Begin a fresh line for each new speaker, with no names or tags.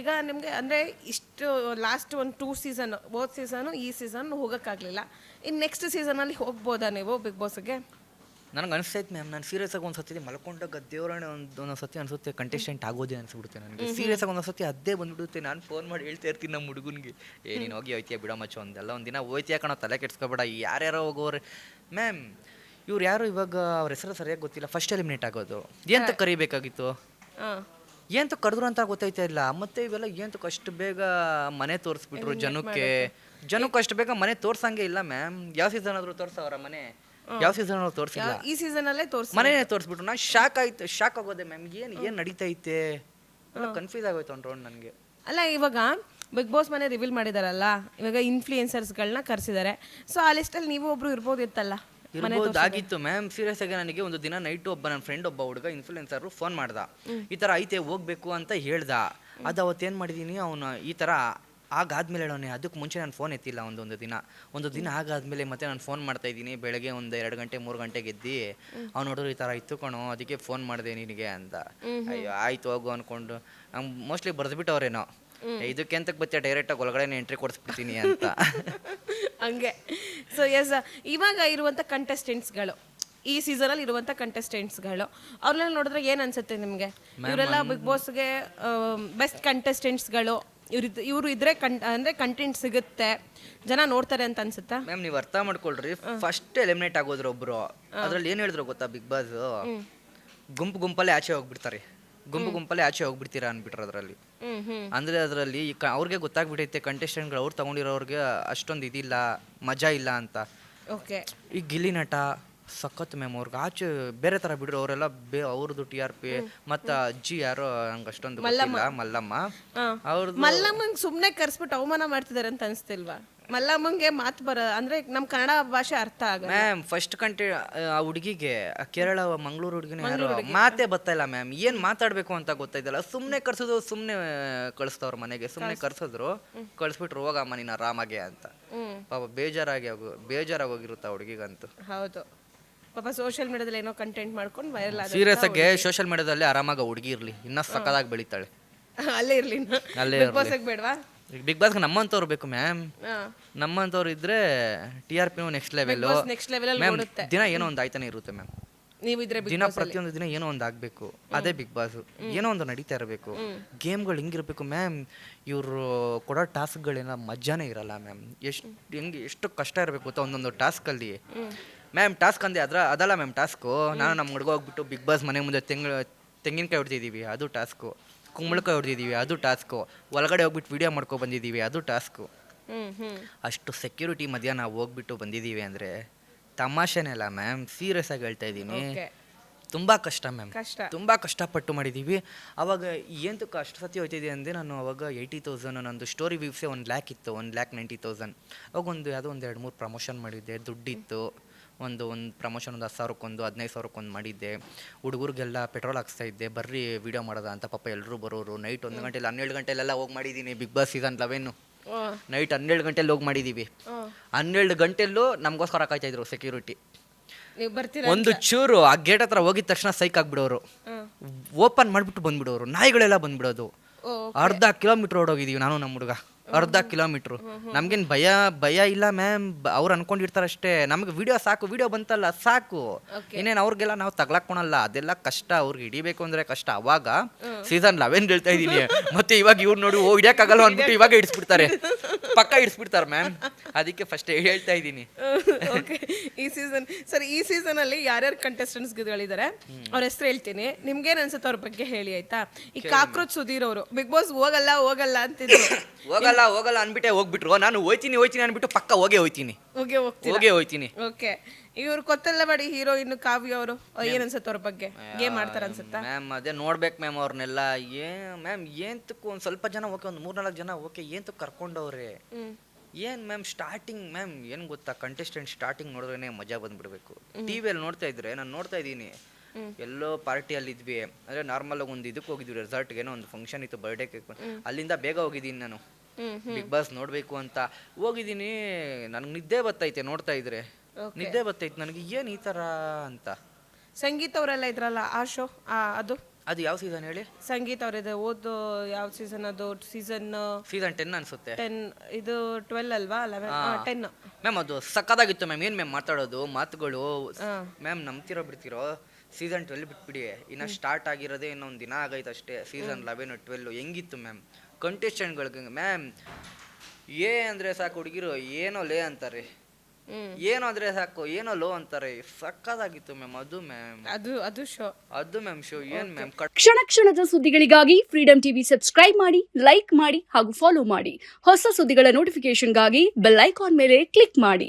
ಈಗ ನಿಮಗೆ ಅಂದರೆ ಇಷ್ಟು ಲಾಸ್ಟ್ ಒಂದು ಟೂ ಸೀಸನ್ ಓದ್ ಸೀಸನು ಈ ಸೀಸನ್ ಹೋಗೋಕ್ಕಾಗಲಿಲ್ಲ. ಇನ್ನು ನೆಕ್ಸ್ಟ್ ಸೀಸನಲ್ಲಿ ಹೋಗ್ಬೋದಾ ನೀವು ಬಿಗ್ ಬಾಸ್ಗೆ
ನನಗೆ ಅನಿಸ್ತೈತೆ ಮ್ಯಾಮ್ ನಾನು ಸೀರಿಯಸ್ ಆಗಿ ಒಂದು ಸತಿ ಮಲ್ಕೊಂಡಾಗ ಒಂದು ಒಂದೊಂದು ಸತಿ ಅನ್ಸುತ್ತೆ ಕಂಟೆಸ್ಟೆಂಟ್ ಆಗೋದೇ ಅನ್ಸ್ಬಿಡುತ್ತೆ ನನಗೆ. ಸೀರಿಯಸ್ ಆಗಿ ಒಂದೊಂದು ಸತಿ ಅದೇ ಬಂದ್ಬಿಡುತ್ತೆ ನಾನು ಫೋನ್ ಮಾಡಿ ಹೇಳ್ತಾ ಇರ್ತೀನಿ ನಮ್ಮ ಹುಡುಗನಿಗೆ. ಏ ನೀನು ಹೋಗಿ ಹೋಯ್ತೀಯ ಬಿಡೋ ಮಚ್ಚ ಒಂದೆಲ್ಲ ಒಂದು ದಿನ ಹೋಯ್ತೀಯ ಕಣೋ ತಲೆ ಕೆಡ್ಸ್ಕೊಬೇಡ. ಯಾರ್ಯಾರೋ ಹೋಗೋರೆ ಮ್ಯಾಮ್ ಇವ್ರು ಯಾರು ಇವಾಗ ಅವ್ರ ಹೆಸರು ಸರಿಯಾಗಿ ಗೊತ್ತಿಲ್ಲ ಫಸ್ಟ್ ಎಲಿಮಿನೇಟ್ ಆಗೋದು. ಏನಂತ ಕರಿಬೇಕಾಗಿತ್ತು?
ಹಾಂ
ಏನಂತ ಕರೆದ್ರು ಅಂತ ಗೊತ್ತಾಯ್ತಾ ಇಲ್ಲ. ಮತ್ತೆ ಇವೆಲ್ಲ ಏನಂತಕ್ಕೆ ಅಷ್ಟು ಬೇಗ ಮನೆ ತೋರಿಸ್ಬಿಟ್ರು ಜನಕ್ಕೆ? ಜನಕ್ಕೆ ಅಷ್ಟು ಬೇಗ ಮನೆ ತೋರ್ಸಂಗೆ ಇಲ್ಲ ಮ್ಯಾಮ್. ಯಾವ ಸೀಸನ್ ಆದ್ರೂ ತೋರ್ಸವ್ರ ಮನೆ? ಯಾವ ಸೀಸನ್ ಆದ್ರೂ ತೋರಿಸಿಲ್ಲ.
ಈ ಸೀಸನ್ ಅಲ್ಲೇ ತೋರಿಸಿ
ಮನೆನೇ ತೋರಿಸ್ಬಿಟ್ರು. ನಾ ಶಾಕ್ ಆಯ್ತು ಶಾಕ್ ಆಗೋದೆ ಮ್ಯಾಮ್. ಏನು ಏನು ನಡೀತೈತೆ? ಎಲ್ಲ ಕನ್ಫ್ಯೂಸ್ ಆಗೋಯ್ತು ಒಂದು ರೌಂಡ್ ನನಗೆ.
ಅಲ್ಲ ಇವಾಗ ಬಿಗ್ ಬಾಸ್ ಮನೆ ರಿವೀಲ್ ಮಾಡಿದಾರಲ್ಲ? ಇವಾಗ ಇನ್ಫ್ಲೂಯೆನ್ಸರ್ಸ್ಗಳನ್ನ ಕರೆಸಿದ್ದಾರೆ ಸೊ ಆ ಲಿಸ್ಟಲ್ಲಿ ನೀವು ಒಬ್ರು ಇರ್ಬೋದಿತ್ತಲ್ಲ?
ಇರ್ಬೋದಾಗಿತ್ತು ಮ್ಯಾಮ್ ಸೀರಿಯಸ್ ಆಗಿ ನನಗೆ ಒಂದು ದಿನ ನೈಟ್ ಒಬ್ಬ ನನ್ನ ಫ್ರೆಂಡ್ ಒಬ್ಬ ಹುಡುಗ ಇನ್ಫ್ಲುಯೆನ್ಸರ್ ಫೋನ್ ಮಾಡ್ದ. ಈ ಥರ ಐತೆ ಹೋಗ್ಬೇಕು ಅಂತ ಹೇಳ್ದ. ಅದು ಅವತ್ತೇನು ಮಾಡಿದ್ದೀನಿ ಅವನು ಈ ಥರ ಆಗಾದ್ಮೇಲೆ ಹೇಳೋನೆ ಅದಕ್ಕೆ ಮುಂಚೆ ನಾನು ಫೋನ್ ಎತ್ತಿಲ್ಲ ಒಂದೊಂದು ದಿನ. ಒಂದು ದಿನ ಆಗಾದ್ಮೇಲೆ ಮತ್ತೆ ನಾನು ಫೋನ್ ಮಾಡ್ತಾ ಇದ್ದೀನಿ ಬೆಳಗ್ಗೆ ಒಂದು ಎರಡು ಗಂಟೆ ಮೂರು ಗಂಟೆಗೆ ಎದ್ದು ಅವ್ನು ನೋಡಿದ್ರು ಈ ಥರ ಇತ್ತು ಕಣೋ ಅದಕ್ಕೆ ಫೋನ್ ಮಾಡಿದೆ ನಿನಗೆ ಅಂತ. ಅಯ್ಯೋ ಆಯ್ತು ಹೋಗು ಅಂದ್ಕೊಂಡು ಮೋಸ್ಟ್ಲಿ ಬರೆದ್ಬಿಟ್ಟವ್ರೇನೋ ಇದಕ್ಕೆ ಅಂತಕ್ಕೆ ಬತ್ತೆ ಡೈರೆಕ್ಟಾಗಿ ಒಳಗಡೆ ಎಂಟ್ರಿ ಕೊಡಿಸ್ಬಿಡ್ತೀನಿ ಅಂತ.
ಹಂಗೆ. ಸೊ ಎಸ್ ಇವಾಗ ಇರುವಂಥ ಕಂಟೆಸ್ಟೆಂಟ್ಸ್ಗಳು ಈ ಸೀಸನಲ್ಲಿ ಇರುವಂಥ ಕಂಟೆಸ್ಟೆಂಟ್ಸ್ಗಳು ಅವ್ರನ್ನೆಲ್ಲ ನೋಡಿದ್ರೆ ಏನು ಅನ್ಸುತ್ತೆ ನಿಮಗೆ? ಇವರೆಲ್ಲ ಬಿಗ್ ಬಾಸ್ಗೆ ಬೆಸ್ಟ್ ಕಂಟೆಸ್ಟೆಂಟ್ಸ್ಗಳು ಇವ್ರು ಇವರು ಇದ್ರೆ ಕಂ ಅಂದರೆ ಕಂಟೆಂಟ್ ಸಿಗುತ್ತೆ ಜನ ನೋಡ್ತಾರೆ ಅಂತ ಅನ್ಸುತ್ತಾ?
ಮ್ಯಾಮ್ ನೀವು ಅರ್ಥ ಮಾಡ್ಕೊಳ್ರಿ. ಫಸ್ಟ್ ಎಲಿಮಿನೇಟ್ ಆಗೋದ್ರು ಒಬ್ರು. ಅದ್ರಲ್ಲಿ ಏನು ಹೇಳಿದ್ರು ಗೊತ್ತಾ ಬಿಗ್ ಬಾಸ್ ಗುಂಪು ಗುಂಪಲ್ಲೇ ಆಚೆ ಹೋಗ್ಬಿಡ್ತಾರೆ. ಗುಂಪು ಗುಂಪಲ್ಲೇ ಆಚೆ ಹೋಗ್ಬಿಡ್ತೀರಾ ಅನ್ಬಿಟ್ರೆ ಅದರಲ್ಲಿ. ಅಂದ್ರೆ ಅದರಲ್ಲಿ ಅವ್ರಿಗೆ ಗೊತ್ತಾಗ್ಬಿಟ್ಟೈತೆ ಕಂಟೆಸ್ಟೆಂಟ್ಗಳು ಅವ್ರು ತಗೊಂಡಿರೋರ್ಗೆ ಅಷ್ಟೊಂದು ಇದಿಲ್ಲ ಮಜಾ ಇಲ್ಲ ಅಂತ. ಈ ಗಿಲ್ಲಿ ನಟ ಸಖತ್ ಮ್ಯಾಮ್ ಅವ್ರಿಗೆ ಆಚೆ ಬೇರೆ ತರ ಬಿಡ್ರು. ಅವರೆಲ್ಲ ಬೇ ಅವ್ರದ್ದು ಟಿ ಆರ್ ಪಿ ಮತ್ತ ಅಜ್ಜಿ ಯಾರು ನಂಗೆ ಅಷ್ಟೊಂದು ಗೊತ್ತಿಲ್ಲ. ಮಲ್ಲಮ್ಮ. ಅವ್ರದ್ದು
ಮಲ್ಲಮ್ಮಂಗೆ ಸುಮ್ಮನೆ ಕರ್ಸ್ಬಿಟ್ಟು ಅವಮಾನ ಮಾಡ್ತಿದಾರೆ ಅಂತ ಅನಿಸ್ತಿಲ್ವಾ? ಮಲ್ಲಮ್ಮಂಗೆ ಮಾತು ಬರ ಅಂದ್ರೆ ನಮ್ಮ ಕನ್ನಡ ಭಾಷೆ ಅರ್ಥ ಆಗ
ಮ್ಯಾಮ್ ಫಸ್ಟ್ ಕಂಟ್ರಿ ಆ ಹುಡುಗಿಗೆ ಕೇರಳ ಮಂಗಳೂರು ಹುಡುಗಿನ ಯಾರು ಮಾತೇ ಬರ್ತಾ ಇಲ್ಲ ಮ್ಯಾಮ್ ಏನ್ ಮಾತಾಡ್ಬೇಕು ಅಂತ ಗೊತ್ತಾಯ್ತಲ್ಲ. ಸುಮ್ನೆ ಕರ್ಸೋದು ಸುಮ್ನೆ ಕಳಿಸ್ತವ್ರ ಮನೆಗೆ. ಸುಮ್ನೆ ಕರ್ಸಿದ್ರು. ಕಳಿಸ್ಬಿಟ್ರು ಹೋಗಮ್ಮ ನೀನು ಆರಾಮಾಗೆ ಅಂತ. ಪಾಪ ಬೇಜಾರಾಗಿ ಹೋಗು ಬೇಜಾರಾಗಿ ಹೋಗಿರುತ್ತೆ ಹುಡುಗಿಗಂತೂ.
ಹೌದು. ಪಾಪ ಸೋಷಿಯಲ್ ಮೀಡಿಯಾದಲ್ಲಿ ಏನೋ ಕಂಟೆಂಟ್ ಮಾಡ್ಕೊಂಡು ವೈರಲ್ ಆದ
ಸೀರಿಯಸ್ ಆಗಿ ಸೋಷಿಯಲ್ ಮೀಡಿಯಾದಲ್ಲಿ ಆರಾಮಾಗಿ ಹುಡುಗಿ ಇರಲಿ. ಇನ್ನ ಸಕ್ಕದಾಗಿ ಬೆಳಿತಾಳೆ.
ಅಲ್ಲೇ ಇರ್ಲಿ
ಅಲ್ಲೇ
ಬಿಗ್ ಬಾಸ್ಗೆ ಬೇಡವಾ?
ಬಿಗ್ ಬಾಸ್ಗೆ ನಮ್ಮಂತವ್ರು ಬೇಕು ಮ್ಯಾಮ್ ನಮ್ಮಂತವ್ರು ಇದ್ರೆ T R P next level
boss next ಲೆವೆಲಲ್ಲಿ
ಮ್ಯಾಮ್
ಓಡುತ್ತೆ.
ದಿನ ಏನೋ ಒಂದು ಆಯ್ತಾನೆ ಇರುತ್ತೆ ಮ್ಯಾಮ್
ನೀವು ಇದ್ರೆ ಬಿಗ್
ದಿನ ಪ್ರತಿಯೊಂದು ದಿನ ಏನೋ ಒಂದು ಆಗಬೇಕು. ಅದೇ ಬಿಗ್ ಬಾಸ್ ಏನೋ ಒಂದು ನಡೀತಾ ಇರಬೇಕು. ಗೇಮ್ಗಳು ಹಿಂಗಿರ್ಬೇಕು ಮ್ಯಾಮ್ ಇವರು ಕೊಡೋ ಟಾಸ್ಕ್ಗಳೇನ ಮಜಾನೇ ಇರಲ್ಲ ಮ್ಯಾಮ್ ಎಷ್ಟು ಹೆಂಗೆ ಎಷ್ಟು ಕಷ್ಟ ಇರಬೇಕು ಗೊತ್ತಾ ಒಂದೊಂದು ಟಾಸ್ಕಲ್ಲಿ ಮ್ಯಾಮ್ ಟಾಸ್ಕ್ ಅಂದೆ ಅದ್ರ ಅದಲ್ಲ ಮ್ಯಾಮ್ ಟಾಸ್ಕು ನಾನು ನಮ್ಮ ಹುಡುಗ ಹೋಗ್ಬಿಟ್ಟು ಬಿಗ್ ಬಾಸ್ ಮನೆ ಮುಂದೆ ತೆಂಗ ತೆಂಗಿನಕಾಯಿ ಹೊಡ್ತಿದ್ದೀವಿ ಅದು ಟಾಸ್ಕು ಕುಂಬಳಕಾಯಿ ಹೊಡ್ದಿದ್ದೀವಿ ಅದು ಟಾಸ್ಕು ಒಳಗಡೆ ಹೋಗ್ಬಿಟ್ಟು ವಿಡಿಯೋ ಮಾಡ್ಕೊ ಬಂದಿದ್ದೀವಿ ಅದು ಟಾಸ್ಕು ಅಷ್ಟು ಸೆಕ್ಯೂರಿಟಿ ಮಧ್ಯ ನಾವು ಹೋಗ್ಬಿಟ್ಟು ಬಂದಿದ್ದೀವಿ ಅಂದರೆ ತಮಾಷೆನೇ ಅಲ್ಲ ಮ್ಯಾಮ್ ಸೀರಿಯಸ್ ಆಗಿ ಹೇಳ್ತಾ ಇದ್ದೀನಿ ತುಂಬ ಕಷ್ಟ ಮ್ಯಾಮ್.
ಕಷ್ಟ.
ತುಂಬ ಕಷ್ಟಪಟ್ಟು ಮಾಡಿದ್ದೀವಿ ಅವಾಗ ಏನು ಕಷ್ಟ ಸತಿ ಹೋಯ್ತಿದೆ ಅಂದ್ರೆ ನಾನು ಅವಾಗ ಏಯ್ಟಿ ತೌಸಂಡ್ ನಂದು ಸ್ಟೋರಿ ವ್ಯೂವ್ಸೇ ಒಂದು ಲ್ಯಾಕ್ ಇತ್ತು ಒಂದು ಲ್ಯಾಕ್ ನೈಂಟಿ ತೌಸಂಡ್ ಅವಾಗ ಒಂದು ಯಾವುದೋ ಒಂದು ಎರಡು ಮೂರು ಪ್ರಮೋಷನ್ ಮಾಡಿದ್ದೆ ದುಡ್ಡಿತ್ತು. ಒಂದು ಒಂದು ಪ್ರಮೋಷನ್ ಒಂದು ಹತ್ತು ಸಾವಿರಕ್ಕೊಂದು ಹದಿನೈದು ಸಾವಿರಕ್ಕೊಂದು ಮಾಡಿದ್ದೆ. ಹುಡುಗರಿಗೆಲ್ಲ ಪೆಟ್ರೋಲ್ ಹಾಕ್ಸ್ತಾ ಇದ್ದೆ ಬರ್ರಿ ವೀಡಿಯೋ ಮಾಡೋದ ಅಂತ ಪಾಪ ಎಲ್ಲರೂ ಬರೋರು. ನೈಟ್ ಒಂದು ಗಂಟೆಲಿ ಹನ್ನೆರಡು ಗಂಟೆಲೆಲ್ಲ ಹೋಗಿ ಮಾಡಿದ್ದೀನಿ Bigg Boss season eleven night ಹನ್ನೆರಡು ಗಂಟೆಲಿ ಹೋಗಿ ಮಾಡಿದ್ದೀವಿ ಹನ್ನೆರಡು ಗಂಟೆಲ್ಲೂ ನಮಗೋಸ್ಕರ ಕಾಯ್ತಾ ಇದ್ರು ಸೆಕ್ಯೂರಿಟಿ
ನೀವು ಬರ್ತೀರಾ
ಒಂದು ಚೂರು ಆ ಗೇಟ್ ಹತ್ರ ಹೋಗಿದ ತಕ್ಷಣ ಸೈಕ್ ಆಗ್ಬಿಡೋರು. ಓಪನ್ ಮಾಡ್ಬಿಟ್ಟು ಬಂದ್ಬಿಡೋರು. ನಾಯಿಗಳೆಲ್ಲ ಬಂದ್ಬಿಡೋದು. ಅರ್ಧ ಕಿಲೋಮೀಟರ್ ಓಡೋಗಿದೀವಿ ನಾನು ನಮ್ಮ ಹುಡುಗ. ಅರ್ಧ ಕಿಲೋಮೀಟ್ರು. ನಮ್ಗೇನು ಭಯ ಭಯ ಇಲ್ಲ ಮ್ಯಾಮ್. ಅವ್ರು ಅನ್ಕೊಂಡಿರ್ತಾರೆ ಅಷ್ಟೇ. ನಮ್ಗೆ ವಿಡಿಯೋ ಸಾಕು ವಿಡಿಯೋ ಬಂತಲ್ಲ ಸಾಕು. ಇನ್ನೇನು ಅವ್ರಿಗೆಲ್ಲ ನಾವು ತಗ್ಲಾಕೊಳಲ್ಲ ಅದೆಲ್ಲ ಕಷ್ಟ. ಅವ್ರಿಗೆ ಹಿಡಿಬೇಕು ಅಂದ್ರೆ ಕಷ್ಟ. ಅವಾಗ ಸೀಸನ್ ಲೆವೆನ್ ಹೇಳ್ತಾ ಇದೀನಿ. ಮತ್ತೆ ಇವಾಗ ಇವ್ರು ನೋಡಿ ಓ ಹಿಡಿಯಕ್ಕಾಗಲ್ಲ ಅಂದ್ಬಿಟ್ಟು ಇವಾಗ ಇಡಿಸ್ಬಿಡ್ತಾರೆ ಪಕ್ಕ ಇಡಿಸ್ಬಿಡ್ತಾರೆ ಮ್ಯಾಮ್. ಅದಕ್ಕೆ ಫಸ್ಟ್ ಹೇಳ್ತಾ ಇದ್ದೀನಿ
ಓಕೆ. ಈ ಸೀಸನ್ ಸರ್ ಈ ಸೀಸನ್ ಅಲ್ಲಿ ಯಾರ್ಯಾರು ಕಂಟೆಸ್ಟೆಂಟ್ಸ್ಗಳಿದ್ದಾರೆ ಅವ್ರ ಹೆಸರು ಹೇಳ್ತೀನಿ. ನಿಮ್ಗೇನ್ ಅನ್ಸುತ್ತೆ ಅವ್ರ ಬಗ್ಗೆ ಹೇಳಿ ಆಯ್ತಾ? ಈ ಕಾಕ್ರೋಚ್ ಸುಧೀರ್ ಅವರು ಬಿಗ್ ಬಾಸ್ ಹೋಗಲ್ಲ ಹೋಗಲ್ಲ ಅಂತಿದ್ರು.
ಹೋಗಲ್ಲ ಹೋಗಲ್ಲ ಅನ್ಬಿಟ್ಟೆ ಹೋಗ್ಬಿಟ್ರು. ನಾನು ಹೋಯ್ತೀನಿ ಹೋಯ್ತೀನಿ ಅನ್ಬಿಟ್ಟು ಪಕ್ಕ ಹೋಗೇ ಹೋಯ್ತೀನಿ.
ಹೋಗಿ ಹೋಗ್ತೀರಾ?
ಹೋಗೇ ಹೋಯ್ತೀನಿ.
ಓಕೆ. ಇವ್ರು ಕೊತ್ತಲ್ಲ ಮಾಡಿ ಹೀರೋಯಿನ್ ಕಾವ್ಯ ಅವರು. ಏನ್ ಅನ್ಸುತ್ತೆ ಅವ್ರ ಬಗ್ಗೆ? ಗೇಮ್ ಮಾಡ್ತಾರ ಅನ್ಸುತ್ತಾ?
ಮ್ಯಾಮ್ ಅದೇ ನೋಡ್ಬೇಕು ಮ್ಯಾಮ್ ಅವ್ರನ್ನೆಲ್ಲ. ಏ ಮ್ಯಾಮ್ ಏಂತಕ್ಕೂ ಒಂದು ಸ್ವಲ್ಪ ಜನ ಓಕೆ ಒಂದು ಮೂರ್ನಾಲ್ಕು ಜನ ಓಕೆ ಏಂತಕ್ಕೆ ಕರ್ಕೊಂಡವ್ರೆ. ಏನ್ ಮ್ಯಾಮ್ ಸ್ಟಾರ್ಟಿಂಗ್ ಮ್ಯಾಮ್ ಏನ್ ಗೊತ್ತಾ? ಕಂಟೆಸ್ಟೆಂಟ್ ಸ್ಟಾರ್ಟಿಂಗ್ ನೋಡಿದ್ರೆ ಮಜಾ ಬಂದ್ಬಿಡ್ಬೇಕು. ಟಿ ವಿಯಲ್ಲಿ ನೋಡ್ತಾ ಇದ್ರೆ ನಾನು ನೋಡ್ತಾ ಇದ್ದೀನಿ. ಎಲ್ಲೋ ಪಾರ್ಟಿಯಲ್ಲಿ ಇದ್ವಿ. ಅಂದ್ರೆ ನಾರ್ಮಲ್ ಆಗಿ ಒಂದು ಇದಕ್ಕೆ ಹೋಗಿದ್ವಿ ರೆಸಾರ್ಟ್ಗೆ ಏನೋ ಒಂದು ಫಂಕ್ಷನ್ ಇತ್ತು ಬರ್ಡೇ ಕೇಕ್ ಅಲ್ಲಿಂದ ಬೇಗ ಹೋಗಿದ್ದೀನಿ ನಾನು. ಬಿಗ್ ಬಾಸ್ ನೋಡ್ಬೇಕು ಅಂತ. ಹೋಗಿದ್ದೀನಿ. ನನಗೆ ನಿದ್ದೆ ಬತ್ತೈತೆ ನೋಡ್ತಾ ಇದ್ರೆ. ನಿದ್ದೆ ಬತ್ತೈತೆ. ನನಗೆ ಏನ್ ಈ ತರ ಅಂತ.
ಸಂಗೀತ ಅವರೆಲ್ಲ ಇದ್ರಲ್ಲ ಆ ಶೋ ಅದು?
ಅದು ಯಾವ ಸೀಸನ್ ಹೇಳಿ?
ಸಂಗೀತ ಅವರಿದೆ ಓದು ಯಾವ ಸೀಸನ್ ಅದು? ಸೀಸನ್
ಸೀಸನ್ ಟೆನ್ ಅನ್ಸುತ್ತೆ.
ಟೆನ್ ಇದು ಟ್ವೆಲ್ ಅಲ್ವಾ? ಟೆನ್
ಮ್ಯಾಮ್ ಅದು ಸಕ್ಕದಾಗಿತ್ತು ಮ್ಯಾಮ್ ಏನು ಮ್ಯಾಮ್ ಮಾತಾಡೋದು? ಮಾತುಗಳು? ಮ್ಯಾಮ್ ನಂಬ್ತಿರೋ ಬಿಡ್ತಿರೋ? ಸೀಸನ್ ಟ್ವೆಲ್ ಬಿಟ್ಬಿಡಿ. ಇನ್ನು ಸ್ಟಾರ್ಟ್ ಆಗಿರೋದೇ ಇನ್ನೊಂದು ದಿನ ಆಗೈತೆ ಅಷ್ಟೇ. ಸೀಸನ್ ಲೆವೆನ್ ಟ್ವೆಲ್ ಹೆಂಗಿತ್ತು ಮ್ಯಾಮ್ ಕಂಟೆಸ್ಟೆಂಟ್ಗಳಿಗೆ ಮ್ಯಾಮ್ ಏ ಅಂದರೆ ಸಾಕು ಹುಡುಗಿರು ಏನೋ ಲೇ ಅಂತಾರೆ. ಏನು ಅಂದ್ರೆ ಅಂದರೆ ಸಾಕು ಏನೋ ಲೋ ಅಂತಾರೆ. ಸಕ್ಕದಾಗಿತ್ತು ಮ್ಯಾಮ್ ಅದು ಮ್ಯಾಮ್
ಅದು ಅದು ಶೋ
ಅದು ಮ್ಯಾಮ್ ಶೋ ಏನ್ ಮ್ಯಾಮ್
ಕ್ಷಣ ಕ್ಷಣದ ಸುದ್ದಿಗಳಿಗಾಗಿ ಫ್ರೀಡಂ ಟಿವಿ ಸಬ್ಸ್ಕ್ರೈಬ್ ಮಾಡಿ ಲೈಕ್ ಮಾಡಿ ಹಾಗೂ ಫಾಲೋ ಮಾಡಿ. ಹೊಸ ಸುದ್ದಿಗಳ ನೋಟಿಫಿಕೇಶನ್ಗಾಗಿ ಬೆಲ್ ಐಕಾನ್ ಮೇಲೆ ಕ್ಲಿಕ್ ಮಾಡಿ.